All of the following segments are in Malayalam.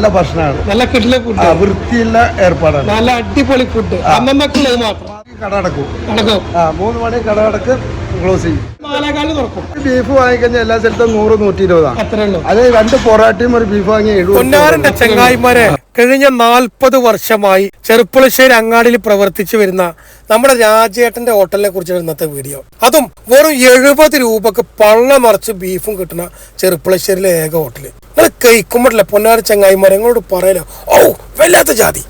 നല്ല ഭക്ഷണമാണ്. നല്ല കിട്ടിലെ ഫുഡ് വൃത്തിയില്ല വൃത്തിയുള്ള ഏർപ്പാടാണ്. നല്ല അടിപൊളി ഫുഡ് അമ്മമ്മക്കുള്ളത് മാത്രം. കട അടക്കും. അടക്കും. മൂന്ന് മണി കട അടക്ക് ക്ലോസ് ചെയ്യും. നാലേകാലിന് തുറക്കും. ബീഫ് വാങ്ങിക്കഴിഞ്ഞാൽ എല്ലാ സ്ഥലത്തും നൂറ് നൂറ്റി ഇരുപതാണ് അത്രേ ഉള്ളൂ. അത് രണ്ട് പൊറാട്ടയും ഒരു ബീഫ് വാങ്ങി എഴുപത് പൊന്നാരന്റെ ചെങ്ങായിമാരെ കഴിഞ്ഞ നാൽപ്പത് വർഷമായി ചെറുപ്പുളശ്ശേരി അങ്ങാടിയിൽ പ്രവർത്തിച്ചു വരുന്ന നമ്മുടെ രാജേട്ടന്റെ ഹോട്ടലിനെ കുറിച്ചാണ് ഇന്നത്തെ വീഡിയോ. അതും വെറും എഴുപത് രൂപക്ക് പള്ള നിറച്ച് ബീഫും കിട്ടുന്ന ചെറുപ്പുളശ്ശേരിയിലെ ഏക ഹോട്ടൽ. നിങ്ങൾ കഴിക്കുമ്പോഴല്ലേ പൊന്നാര ചെങ്ങായിമാരെ നിങ്ങളോട് പറയലോ? ഓ വല്ലാത്ത ജാതി.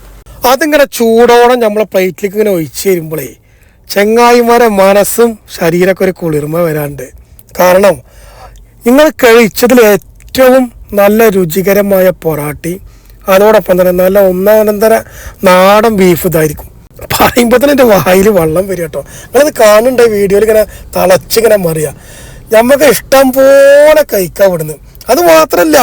അതിങ്ങനെ ചൂടോടെ നമ്മളെ പ്ലേറ്റിലേക്ക് ഇങ്ങനെ ഒഴിച്ചു തരുമ്പോഴേ ചെങ്ങായിമാരെ മനസ്സും ശരീരമൊക്കെ ഒരു കുളിർമ വരാണ്ട്. കാരണം നിങ്ങൾ കഴിച്ചതിൽ ഏറ്റവും നല്ല രുചികരമായ പൊറാട്ടി അതോടൊപ്പം തന്നെ നല്ല ഒന്നാനന്തര നാടൻ ബീഫ് ഇതായിരിക്കും. പറയുമ്പോൾ തന്നെ എന്റെ വായിൽ വെള്ളം വരും കേട്ടോ. നിങ്ങളത് കാണുന്നുണ്ട് വീഡിയോയിൽ ഇങ്ങനെ തളച്ചിങ്ങനെ മറിയാം? നമുക്ക് ഇഷ്ടം പോലെ കഴിക്കാം വിടുന്നു അത് മാത്രല്ല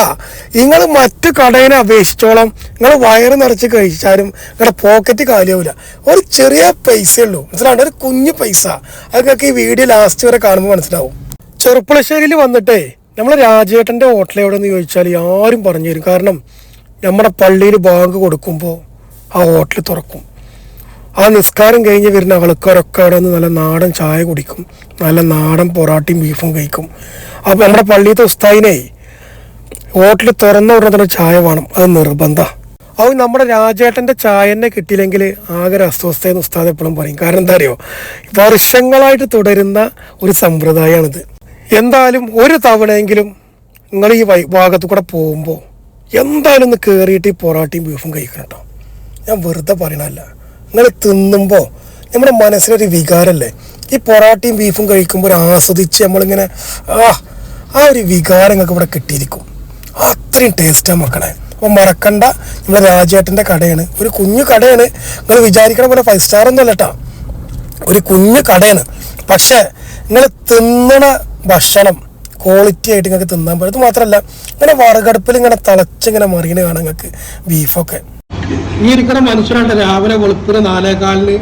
നിങ്ങൾ മറ്റു കടയിനെ അപേക്ഷിച്ചോളം നിങ്ങൾ വയറ് നിറച്ച് കഴിച്ചാലും നിങ്ങളുടെ പോക്കറ്റ് കാലിയാവില്ല ഒരു ചെറിയ പൈസ ഉള്ളൂ. മനസ്സിലാണ്ട് ഒരു കുഞ്ഞു പൈസ. അതൊക്കെ ഈ വീഡിയോ ലാസ്റ്റ് വരെ കാണുമ്പോൾ മനസ്സിലാവും. ചെറുപ്പളശ്ശേരിയിൽ വന്നിട്ടേ നമ്മൾ രാജേട്ടന്റെ ഹോട്ടൽ എവിടെയെന്ന് ചോദിച്ചാൽ ആരും പറഞ്ഞു തരും. കാരണം നമ്മുടെ പള്ളിയിൽ ബാങ്ക് കൊടുക്കുമ്പോൾ ആ ഹോട്ടൽ തുറക്കും. ആ നിസ്കാരം കഴിഞ്ഞ് വരുന്ന ആൾക്കാരൊക്കെ അവിടെ നിന്ന് നല്ല നാടൻ ചായ കുടിക്കും. നല്ല നാടൻ പൊറാട്ടയും ബീഫും കഴിക്കും. അപ്പോൾ നമ്മുടെ പള്ളിയിലത്തെ ഉസ്താദിനെ ഹോട്ടൽ തുറന്ന ഉടനെ തന്നെ ചായ വേണം. അത് നിർബന്ധമാണ് അത് നമ്മുടെ രാജേട്ടന്റെ ചായ തന്നെ കിട്ടിയില്ലെങ്കിൽ ആകെ ഒരു അസ്വസ്ഥയെന്ന് ഉസ്താദ് എപ്പോഴും പറയും. കാരണം എന്താ അറിയോ? വർഷങ്ങളായിട്ട് തുടരുന്ന ഒരു സമ്പ്രദായമാണിത്. എന്തായാലും ഒരു തവണയെങ്കിലും നിങ്ങൾ ഈ ഭാഗത്ത് കൂടെ പോകുമ്പോൾ എന്തായാലും ഒന്ന് കയറിയിട്ട് ഈ പൊറാട്ടയും ബീഫും കഴിക്കണം കേട്ടോ ഞാൻ വെറുതെ പറയണല്ല നിങ്ങൾ തിന്നുമ്പോൾ നമ്മുടെ മനസ്സിലൊരു വികാരമല്ലേ ഈ പൊറാട്ടയും ബീഫും കഴിക്കുമ്പോൾ ആസ്വദിച്ച് നമ്മളിങ്ങനെ ആ ആ ഒരു വികാരം നിങ്ങൾക്ക് ഇവിടെ കിട്ടിയിരിക്കും. അത്രയും ടേസ്റ്റാണ് മക്കളെ. അപ്പോൾ മറക്കണ്ട. നമ്മുടെ രാജേട്ടന്റെ കടയാണ്. ഒരു കുഞ്ഞു കടയാണ്. നിങ്ങൾ വിചാരിക്കണ പോലെ ഫൈവ് സ്റ്റാർ ഒന്നും അല്ലട്ടാ ഒരു കുഞ്ഞു കടയാണ്. പക്ഷേ നിങ്ങൾ തിന്നണ ഭക്ഷണം ക്വാളിറ്റി ആയിട്ട് നിങ്ങൾക്ക് തിന്നാൻ പറ്റും. മാത്രമല്ല ഇങ്ങനെ വറുകടുപ്പിൽ ഇങ്ങനെ തിളച്ചിങ്ങനെ മറിയണ കാണാം നിങ്ങൾക്ക് ബീഫൊക്കെ ഈ ഇരിക്കുന്ന മനുഷ്യരാണ്ട് രാവിലെ വെളുപ്പിന് നാലേകാലിന്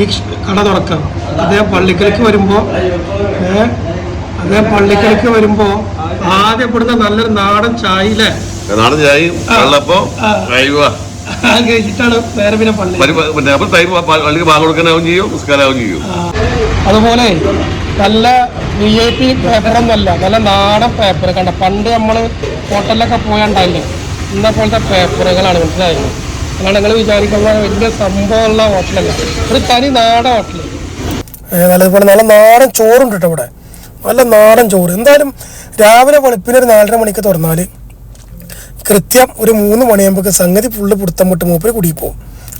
ഈ കട തുറക്കാം. അദ്ദേഹം പള്ളിക്കലേക്ക് വരുമ്പോ ഏഹ് അദ്ദേഹം പള്ളിക്കലേക്ക് വരുമ്പോ ആദ്യം ഇവിടുന്ന് നല്ലൊരു നാടൻ ചായയിലെ നാടൻ ചായയും വെള്ളപ്പം കഴിച്ചിട്ടാണ് പിന്നെ പള്ളി. പിന്നെ അപ്പം ടൈം പള്ളിക്ക് ഭാഗം കൊടുക്കാനാവും ചെയ്യും നിസ്കാരാവും ചെയ്യും. അതുപോലെ നല്ല വി ഐ പി പേപ്പറൊന്നുമല്ല നല്ല നാടൻ പേപ്പർ കണ്ട പണ്ട് നമ്മൾ ഹോട്ടലിലൊക്കെ പോയാണ്ടല്ലേ ഇന്ന പോലത്തെ പേപ്പറുകളാണ് മനസ്സിലായത് അതാണ് നിങ്ങൾ വിചാരിക്കുന്ന വലിയ സംഭവമുള്ള ഹോട്ടലല്ല ഒരു തനി നാടൻ ഹോട്ടൽ നല്ലതുപോലെ നല്ല നാടൻ ചോറുണ്ട് കേട്ടോ ഇവിടെ. നല്ല നാടൻ ചോറ്. എന്തായാലും രാവിലെ വെളുപ്പിന് ഒരു നാലര മണിക്ക് തുറന്നാൽ കൃത്യം ഒരു മൂന്ന് മണിയാകുമ്പോൾ സംഗതി ഫുള്ള് പുടുത്തം വിട്ട് മൂപ്പര് കുടി പോകും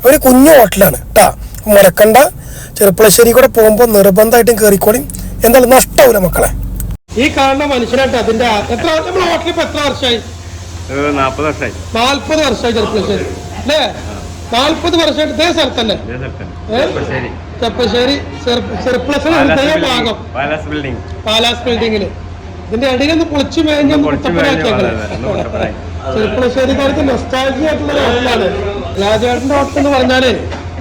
ഒരു കുഞ്ഞു ഹോട്ടലാണ് കേട്ടാ മടക്കണ്ട ചെറുപ്പളശ്ശേരി കൂടെ പോകുമ്പോൾ നിർബന്ധമായിട്ടും കയറിക്കോളി എന്തായാലും നഷ്ടമാവില്ല മക്കളെ. ഈ കാണുന്ന മനുഷ്യനായിട്ട് അതിന്റെ എത്ര നമ്മുടെ ഹോട്ടലിൽ ഇപ്പൊ എത്ര വർഷമായി നാൽപ്പത് വർഷമായി നാല്പത് വർഷമായി ചെറുപ്പശ്ശേരി അല്ലേ? നാല്പത് വർഷമായിട്ട് ഇതേ സ്ഥലത്തല്ലേ? ചെപ്പശ്ശേരി ചെറുപ്പശ്ശേരി ഭാഗം പാലാസ് ബിൽഡിംഗ് പാലാസ് ബിൽഡിങ്ങിൽ ഇതിന്റെ ഇടയിൽ ഒന്ന് പൊളിച്ചു മേഞ്ഞ ചെറുപ്പുളശ്ശേരിക്കാർക്ക് നൊസ്റ്റാൾജി ആയിട്ടുള്ള ഒരു ഹോട്ടലാണ് രാജേട്ടന്റെ ഹോട്ടൽ എന്ന് പറഞ്ഞാൽ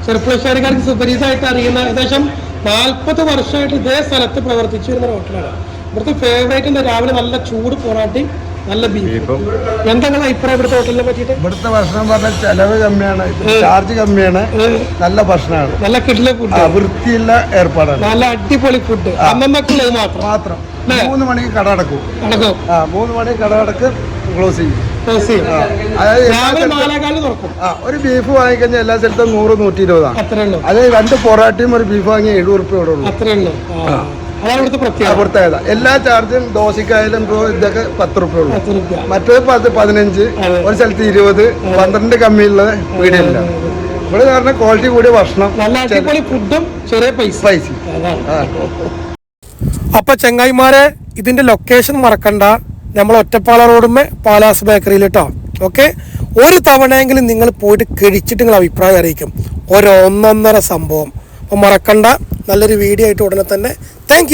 ചെറുപ്പുളശ്ശേരിക്കാർക്ക് സുപരിചിതമായിട്ട് അറിയുന്ന ഏകദേശം നാല്പത് വർഷമായിട്ട് ഇതേ സ്ഥലത്ത് പ്രവർത്തിച്ചു വരുന്ന ഹോട്ടലാണ്. ഇവിടുത്തെ ഫേവറേറ്റ് എന്താ രാവിലെ നല്ല ചൂട് പൊറാട്ടി നല്ല ബീഫും. എന്താണ് അഭിപ്രായം ഇവിടുത്തെ ഹോട്ടലിനെ പറ്റിയിട്ട്? ഇവിടുത്തെ ഭക്ഷണം പറഞ്ഞാൽ ചെലവ് കമ്മിയാണ് ചാർജ് കമ്മിയാണ് നല്ല ഭക്ഷണമാണ്. നല്ല കിട്ടിലെ ഫുഡ് വൃത്തിയുള്ള ഏർപ്പാടാണ്. നല്ല അടിപൊളി ഫുഡ് അന്നന്നൊക്കെ മാത്രം. മാത്രം. മൂന്ന് മണിക്ക് കട അടക്കും. ആ മൂന്ന് മണി കട അടക്കും ക്ലോസ് ചെയ്യും. അതായത് ഒരു ബീഫ് വാങ്ങിക്കഴിഞ്ഞാൽ എല്ലാ സ്ഥലത്തും നൂറ് നൂറ്റി ഇരുപതാണ് അത്രേ ഉള്ളൂ. അത് രണ്ട് പൊറാട്ടയും ഒരു ബീഫ് വാങ്ങിയ എഴുപത് റുപ്യ ഇവിടെ ഉള്ളൂ. പ്രത്യേകത. എല്ലാ ചാർജും ദോശക്കായാലും ഇതൊക്കെ പത്ത് റുപ്യ ഉള്ളൂ. മറ്റേത് പത്ത് പതിനഞ്ച് ഒരു സ്ഥലത്ത് ഇരുപത് പന്ത്രണ്ട് കമ്മിയുള്ളത് വീടില്ല ഇവിടെ കാരണം ക്വാളിറ്റി കൂടിയ ഭക്ഷണം. ഫുഡും ചെറിയ പൈസ. പൈസ. അപ്പൊ ചെങ്ങായിമാരെ ഇതിന്റെ ലൊക്കേഷൻ മറക്കണ്ട. നമ്മൾ ഒറ്റപ്പാല റോഡുമേ പാലാസ് ബേക്കറിയിൽ കേട്ടോ ഓക്കെ? ഒരു തവണയെങ്കിലും നിങ്ങൾ പോയിട്ട് കഴിച്ചിട്ട് നിങ്ങൾ അഭിപ്രായം അറിയിക്കും. ഒരു ഒന്നൊന്നര സംഭവം. അപ്പൊ മറക്കണ്ട. നല്ലൊരു വീഡിയോ ആയിട്ട് ഉടനെ തന്നെ. താങ്ക്